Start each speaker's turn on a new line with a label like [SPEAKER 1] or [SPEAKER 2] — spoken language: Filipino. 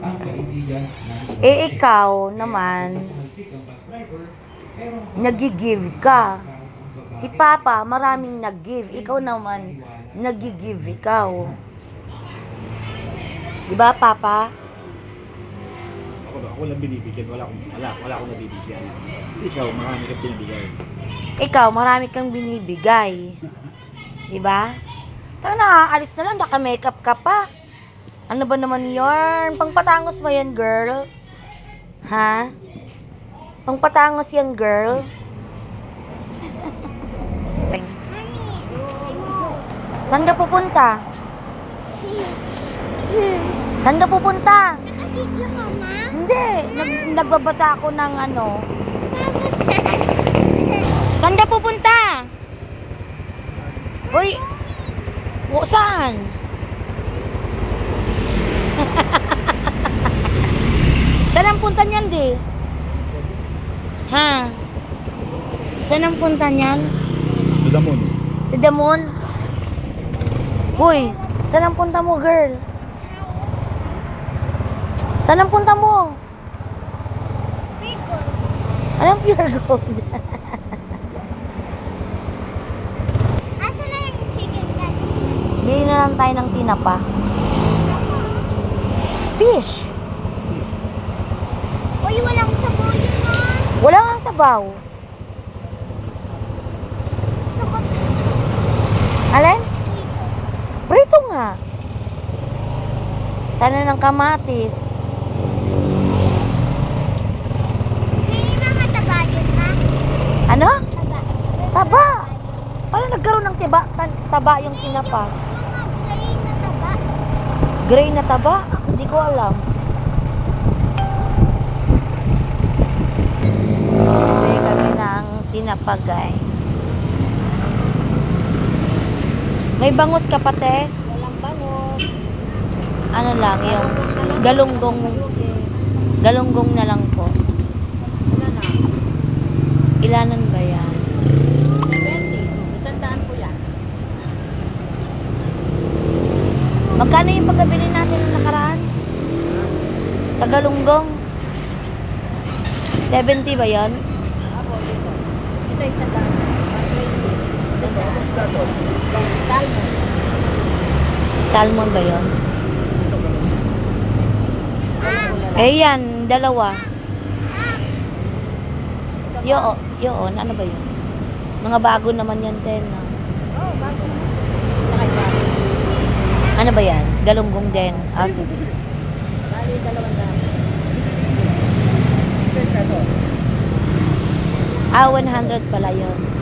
[SPEAKER 1] ang kaibigan ng
[SPEAKER 2] Eh, ikaw naman, nagigive ka. Si Papa, maraming nag-give. Ikaw naman, nagigive ikaw. Di ba, Papa?
[SPEAKER 3] Ako ba? Ako lang binibigyan. Wala akong, wala, wala akong nabibigyan. Ikaw, marami kang binibigay.
[SPEAKER 2] Ikaw, marami kang binibigay. Di ba? Saka nakaalis na lang, naka-makeup ka pa. Ano ba naman yarn? Pangpatangos ba yan, girl? Ha? Pangpatangos yan, girl? Saan ka pupunta? Saan ka pupunta?
[SPEAKER 4] Nakabidyo ka, ma?
[SPEAKER 2] Hindi, nag, nagbabasa ako ng ano. Saan ka pupunta? Uy, saan? saan ang punta niyan, di? Ha? Saan ang punta niyan?
[SPEAKER 3] Dudamon.
[SPEAKER 2] To the moon? Uy, saan ang punta mo, girl? Saan ang punta mo? Anong pure gold?
[SPEAKER 4] Asa na yung chicken?
[SPEAKER 2] Bili na lang tayo ng tinapa. Fish!
[SPEAKER 4] Uy, walang sabaw yun, ma.
[SPEAKER 2] Wala nga sabaw. Alin? Prito nga. Sana ng kamatis.
[SPEAKER 4] May mga taba.
[SPEAKER 2] Ano?
[SPEAKER 4] Taba.
[SPEAKER 2] Taba. Nagkaroon ng tiba, taba yung tinapa?
[SPEAKER 4] Gray na taba.
[SPEAKER 2] Gray na taba? Hindi ko alam. Bili kami ng tinapa, guys. May bangus ka pa, te?
[SPEAKER 5] Walang bangos.
[SPEAKER 2] Ano lang, yung galunggong, galunggong na lang po. Ilanan ba yan?
[SPEAKER 5] 70. Isang daan po yan.
[SPEAKER 2] Magkano yung pagkabili natin ng nakaraan? Sa galunggong? 70 ba yan?
[SPEAKER 5] Dito. Ito isang daan. 120. Isang daan. Salmon.
[SPEAKER 2] Salmon ba yun? Eh yan, dalawa. Yo, yun, ano ba yun? Mga bago naman yan, Ten. ah.
[SPEAKER 5] Oh, bago.
[SPEAKER 2] Ano ba yan? Galunggong din. Ah, sige.
[SPEAKER 5] Bali, dalawang daan.
[SPEAKER 2] Ah, 100 pala yun.